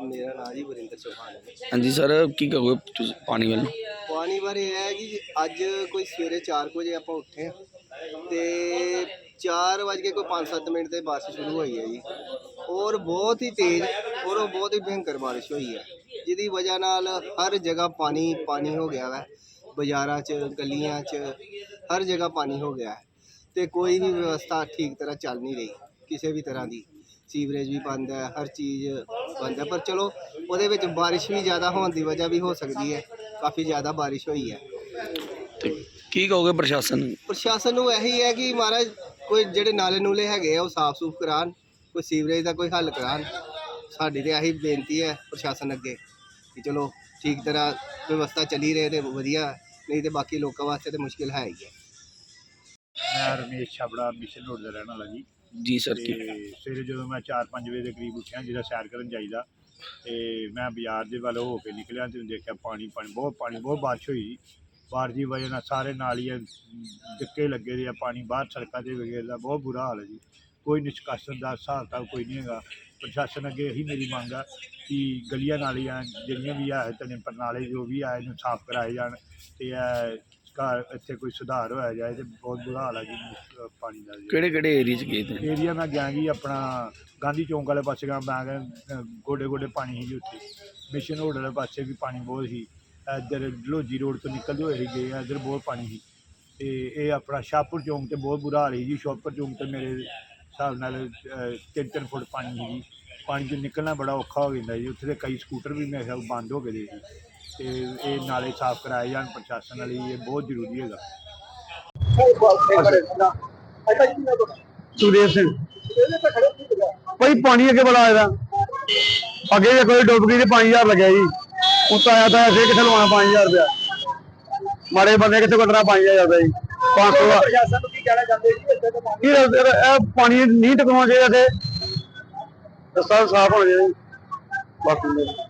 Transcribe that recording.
ਮੇਰਾ ਨਾਮ ਜੀ ਵਰਿੰਦਰ ਚੌਹਾਨ ਹੈ। ਹਾਂਜੀ ਸਰ ਕੀ ਕਹੋਗੇ ਤੁਸੀਂ ਪਾਣੀ ਵੱਲ? ਪਾਣੀ ਬਾਰੇ ਇਹ ਹੈ ਕਿ ਅੱਜ ਕੋਈ ਸਵੇਰੇ 4 ਵਜੇ ਆਪਾਂ ਉੱਠੇ ਹਾਂ ਤੇ 4 ਵਜੇ ਕੋਈ 5-7 ਮਿੰਟ ਤੇ ਬਾਰਿਸ਼ ਸ਼ੁਰੂ ਹੋਈ ਹੈ ਜੀ। ਔਰ ਬਹੁਤ ਹੀ ਤੇਜ਼ ਔਰ ਉਹ ਬਹੁਤ ਹੀ ਭਿਅੰਕਰ ਬਾਰਿਸ਼ ਹੋਈ ਹੈ ਜਿਹਦੀ ਵਜ੍ਹਾ ਨਾਲ ਹਰ ਜਗ੍ਹਾ ਪਾਣੀ ਪਾਣੀ ਹੋ ਗਿਆ ਹੈ ਬਾਜ਼ਾਰਾਂ 'ਚ ਗਲੀਆਂ 'ਚ ਹਰ ਜਗ੍ਹਾ ਪਾਣੀ ਹੋ ਗਿਆ ਹੈ ਤੇ ਕੋਈ ਵੀ ਵਿਵਸਥਾ ਠੀਕ ਤਰ੍ਹਾਂ ਚੱਲ ਨਹੀਂ ਰਹੀ ਕਿਸੇ ਵੀ ਤਰ੍ਹਾਂ ਦੀ। ਸੀਵਰੇਜ ਵੀ ਬੰਦ ਹੈ ਹਰ ਚੀਜ਼ ਬੰਦ ਹੈ ਪਰ ਚਲੋ ਉਹਦੇ ਵਿੱਚ ਬਾਰਿਸ਼ ਵੀ ਜ਼ਿਆਦਾ ਹੋਣ ਦੀ ਵਜ੍ਹਾ ਵੀ ਹੋ ਸਕਦੀ ਹੈ ਕਾਫੀ ਜ਼ਿਆਦਾ ਬਾਰਿਸ਼ ਹੋਈ ਹੈ। ਤੇ ਕੀ ਕਹੋਗੇ ਪ੍ਰਸ਼ਾਸਨ ਨੂੰ? ਪ੍ਰਸ਼ਾਸਨ ਨੂੰ ਇਹੀ ਹੈ ਕਿ ਮਹਾਰਾਜ ਕੋਈ ਜਿਹੜੇ ਨਾਲੇ ਨੂਲੇ ਹੈਗੇ ਆ ਉਹ ਸਾਫ਼ ਸੂਫ ਕਰਾਉਣ ਕੋਈ ਸੀਵਰੇਜ ਦਾ ਕੋਈ ਹੱਲ ਕਰਾਉਣ। ਸਾਡੀ ਤੇ ਇਹੀ ਬੇਨਤੀ ਹੈ ਪ੍ਰਸ਼ਾਸਨ ਅੱਗੇ ਕਿ ਚਲੋ ਠੀਕ ਤਰ੍ਹਾਂ ਵਿਵਸਥਾ ਚੱਲੀ ਰਹੇ ਤੇ ਵਧੀਆ ਨਹੀਂ ਤੇ ਬਾਕੀ ਲੋਕਾਂ ਵਾਸਤੇ ਤੇ ਮੁਸ਼ਕਿਲ ਹੈ ਹੀ ਹੈ। ਮੈਂ ਰਮੇਸ਼ ਛਾਬੜਾ ਮਿਸ਼ਨ ਰੋਡ ਦਾ ਰਹਿਣ ਵਾਲਾ ਜੀ। ਜੀ ਸਰ ਤੇ ਕੀ ਸਵੇਰੇ ਜਦੋਂ ਮੈਂ 4-5 ਵਜੇ ਦੇ ਕਰੀਬ ਉੱਠਿਆ ਜਿਹੜਾ ਸੈਰ ਕਰਨ ਜਾਈਦਾ ਤੇ ਮੈਂ ਬਾਜ਼ਾਰ ਦੇ ਵੱਲ ਹੋ ਕੇ ਨਿਕਲਿਆ ਤੇ ਦੇਖਿਆ ਪਾਣੀ ਪਾਣੀ ਬਹੁਤ ਪਾਣੀ ਬਹੁਤ ਬਾਰਿਸ਼ ਹੋਈ। ਬਾਰਿਸ਼ ਦੀ ਵਜ੍ਹਾ ਨਾਲ ਸਾਰੇ ਨਾਲੀਆਂ ਡਿੱਕੇ ਲੱਗੇ ਦੇ ਆ ਪਾਣੀ ਬਾਹਰ ਸੜਕਾਂ ਤੇ ਵਗੇਰਦਾ ਬਹੁਤ ਬੁਰਾ ਹਾਲ ਹੈ ਜੀ। ਕੋਈ ਨਿਸ਼ਕਾਸਨ ਦਾ ਹਿਸਾਬ ਤਾਂ ਕੋਈ ਨਹੀਂ ਹੈਗਾ। ਪ੍ਰਸ਼ਾਸਨ ਅੱਗੇ ਇਹੀ ਮੇਰੀ ਮੰਗ ਆ ਕਿ ਗਲੀਆਂ ਨਾਲੀਆਂ ਜਿਹੜੀਆਂ ਵੀ ਆ ਤਨੇ ਪ੍ਰਣਾਲੇ ਜੋ ਵੀ ਆ ਇਹਨੂੰ ਸਾਫ਼ ਕਰਾਏ ਜਾਣ ਤੇ ਇਹ ਘਰ ਇੱਥੇ ਕੋਈ ਸੁਧਾਰ ਹੋਇਆ ਜਾਏ ਤੇ ਬਹੁਤ ਬੁਰਾ ਹਾਲ ਹੈ ਜੀ ਅਹ ਪਾਣੀ ਦਾ ਜੀ। ਕਿਹੜੇ ਕਿਹੜੇ ਏਰੀਆ 'ਚ ਗਏ ਤੇ ਏਰੀਆ ਮੈਂ ਗਿਆ ਜੀ ਆਪਣਾ ਗਾਂਧੀ ਚੌਂਕ ਵਾਲੇ ਪਾਸੇ ਗਿਆ ਮੈਂ ਗਿਆ ਗੋਡੇ ਗੋਡੇ ਪਾਣੀ ਸੀ ਜੀ ਉੱਥੇ। ਮਿਸ਼ਨ ਰੋਡ ਵਾਲੇ ਪਾਸੇ ਵੀ ਪਾਣੀ ਬਹੁਤ ਸੀ। ਇੱਧਰ ਡਲੋਜੀ ਰੋਡ ਤੋਂ ਨਿਕਲਦੇ ਹੋਏ ਹੀ ਗਏ ਆ, ਇੱਧਰ ਬਹੁਤ ਪਾਣੀ ਸੀ। ਤੇ ਇਹ ਆਪਣਾ ਸ਼ਾਹਪੁਰ ਚੌਂਕ ਤੇ ਬਹੁਤ ਬੁਰਾ ਹਾਲ ਸੀ ਜੀ। ਸ਼ਾਹਪੁਰ ਚੌਂਕ ਤੇ ਮੇਰੇ ਹਿਸਾਬ ਨਾਲ ਅਹ, ਤਿੰਨ ਤਿੰਨ ਫੁੱਟ ਪਾਣੀ ਸੀ ਜੀ। ਪਾਣੀ ਚੋਂ ਨਿਕਲਣਾ ਬੜਾ ਔਖਾ ਹੋ ਜਾਂਦਾ ਜੀ। ਉੱਥੇ ਦੇ ਕਈ ਸਕੂਟਰ ਵੀ ਮੇਰੇ ਖਿਆਲ ਬੰਦ ਹੋ ਗਏ ਦੇ ਸੀ ਤੇ ਇਹ ਨਾਲੇ ਸਾਫ਼ ਕਰਾਏ ਜਾਣ ਪ੍ਰਸ਼ਾਸਨ ਵਾਲੀ ਇਹ ਬਹੁਤ ਜ਼ਰੂਰੀ ਹੈਗਾ। ਸੁਰੇਸ਼ ਸਿੰਘ। ਭਾਈ ਪਾਣੀ ਅੱਗੇ ਬੜਾ ਆਇਆ। ਅੱਗੇ ਜੇ ਕੋਈ ਡੁੱਬ ਗਈ ਤੇ 5000 ਲੱਗਿਆ ਜੀ। ਉੱਤ ਆਇਆ ਤਾਂ ਐਸੇ ਕਿੱਥੇ ਲਵਾਉਣਾ 5000 ਰੁਪਇਆ। ਮਾੜੇ ਬੰਦੇ ਕਿੱਥੇ ਕੱਢਣਾ 5000 ਰੁਪਇਆ ਜੀ। 500 ਦਾ ਪ੍ਰਸ਼ਾਸਨ ਨੂੰ ਕੀ ਕਹਿਣਾ ਚਾਹੁੰਦੇ ਜੀ? ਇੱਥੇ ਤਾਂ ਪਾਣੀ ਕੀ ਇਹ- ਇਹ ਇਹ ਪਾਣੀ ਨਹੀਂ ਟਿਕਾਉਣਾ ਚਾਹੀਦਾ ਤੇ ਰਸਤਾ ਸਾਫ਼ ਹੋਣਾ ਚਾਹੀਦਾ ਜੀ। ਬਾਕੀ ਮੇਰੇ